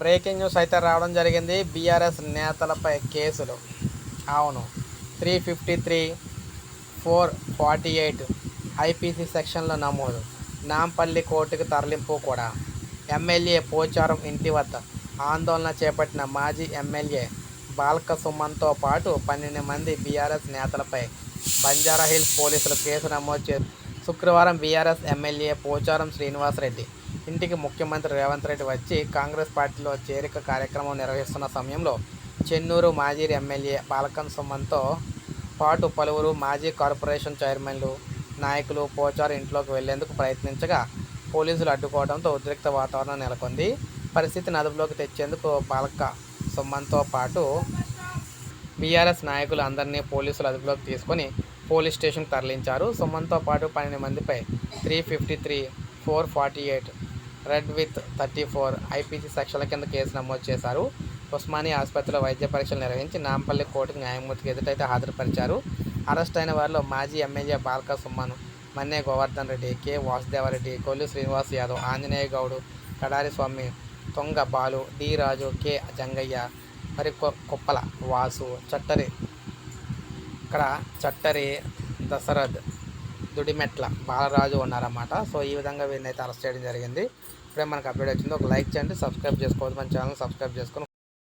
Breaking news అయితే రావడం జరిగింది. బీఆర్ఎస్ నేతలపై కేసులు. అవును. Three fifty three four forty eight IPC సెక్షన్లో నమోదు. నాంపల్లి కోర్టుకు తరలింపు కూడా. ఎమ్మెల్యే పోచారం ఇంటి వద్ద ఆందోళన చేపట్టిన మాజీ ఎమ్మెల్యే బాల్క సుమన్తో పాటు పన్నెండు మంది బీఆర్ఎస్ నేతలపై బంజారాహిల్స్ పోలీసులు కేసు నమోదు చేసి శుక్రవారం బీఆర్ఎస్ ఎమ్మెల్యే పోచారం శ్రీనివాసరెడ్డి ఇంటికి ముఖ్యమంత్రి రేవంత్ రెడ్డి వచ్చి కాంగ్రెస్ పార్టీలో చేరిక కార్యక్రమం నిర్వహిస్తున్న సమయంలో చెన్నూరు మాజీ ఎమ్మెల్యే పాలకన్ సుమన్తో పాటు పలువురు మాజీ కార్పొరేషన్ చైర్మన్లు నాయకులు పోచారు ఇంట్లోకి వెళ్ళేందుకు ప్రయత్నించగా పోలీసులు అడ్డుకోవడంతో ఉద్రిక్త వాతావరణం నెలకొంది. పరిస్థితిని అదుపులోకి తెచ్చేందుకు పాలక సుమన్తో పాటు బీఆర్ఎస్ నాయకులు అందరినీ పోలీసులు అదుపులోకి తీసుకొని పోలీస్ స్టేషన్కి తరలించారు. సుమన్తో పాటు పన్నెండు మందిపై three fifty three four forty eight read with thirty four IPC సెక్షన్ల కింద కేసు నమోదు చేశారు. ఉస్మానియా ఆసుపత్రిలో వైద్య పరీక్షలు నిర్వహించి నాంపల్లి కోర్టుకు న్యాయమూర్తికి ఎదుటైతే హాజరుపరిచారు. అరెస్ట్ అయిన వారిలో మాజీ MLA Balka సుమ్మను Manne Govardhan Reddy K Vasudevareddy Kollu Srinivas Yadav Anjaneya Goud Kadari Swamy Tonga Balu D Raju K Jangaiah మరి కుప్పల వాసు చట్టరి ఇక్కడ చట్టరి దశరథ్ దుడిమెట్ల బాలరాజు ఉన్నారన్నమాట. సో ఈ విధంగా వీరినైతే అరెస్ట్ చేయడం జరిగింది. ఇప్పుడే మనకు అప్డేట్ వచ్చింది. ఒక లైక్ చేయండి సబ్స్క్రైబ్ చేసుకోవద్దు. మన ఛానల్ సబ్స్క్రైబ్ చేసుకొని